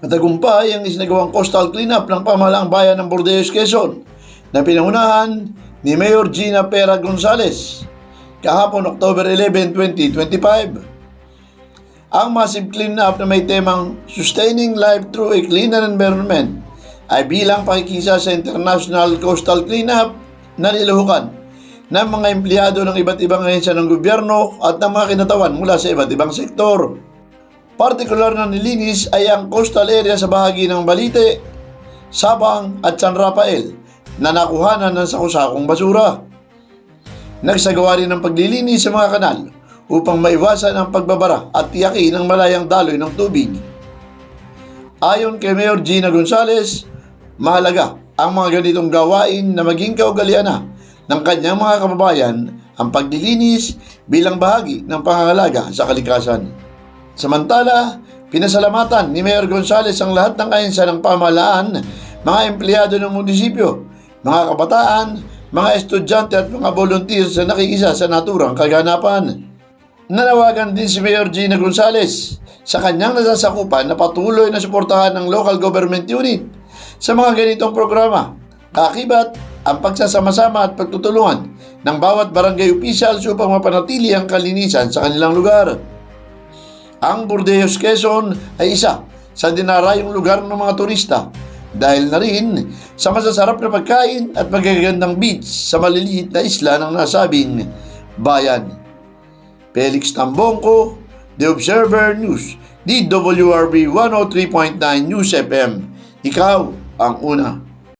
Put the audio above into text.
Matagumpay ang isinagawang coastal cleanup ng pamahalaang bayan ng Bordeaux, Quezon na pinangunahan ni Mayor Gina Pera Gonzales kahapon October 11, 2025. Ang massive cleanup na may temang Sustaining Life Through a Cleaner Environment ay bilang pakikisa sa International Coastal Cleanup na niluhukan ng mga empleyado ng iba't ibang ahensya ng gobyerno at ng mga kinatawan mula sa iba't ibang sektor. Partikular na nilinis ay ang coastal area sa bahagi ng Balite, Sabang at San Rafael na nakuhanan ng sakusakong basura. Nagsagawa rin ng paglilinis sa mga kanal upang maiwasan ang pagbabara at tiyakin ang malayang daloy ng tubig. Ayon kay Mayor Gina Gonzales, mahalaga ang mga ganitong gawain na maging kaugalian na ng kanyang mga kababayan ang paglilinis bilang bahagi ng pangangalaga sa kalikasan. Samantala, pinasalamatan ni Mayor Gonzales ang lahat ng ahensya ng pamahalaan, mga empleyado ng munisipyo, mga kabataan, mga estudyante at mga volunteers na nakikisa sa naturang kaganapan. Nanawagan din si Mayor Gina Gonzales sa kanyang nasasakupan na patuloy na suportahan ng local government unit sa mga ganitong programa. Kakibat ang pagsasama-sama at pagtutulungan ng bawat barangay officials upang mapanatili ang kalinisan sa kanilang lugar. Ang Bordeaux Quezon ay isa sa dinarayong lugar ng mga turista dahil na rin sa masasarap na pagkain at magagandang beach sa maliliit na isla ng nasabing bayan. Felix Tambongko, The Observer News, DWRB 103.9 News FM. Ikaw ang una.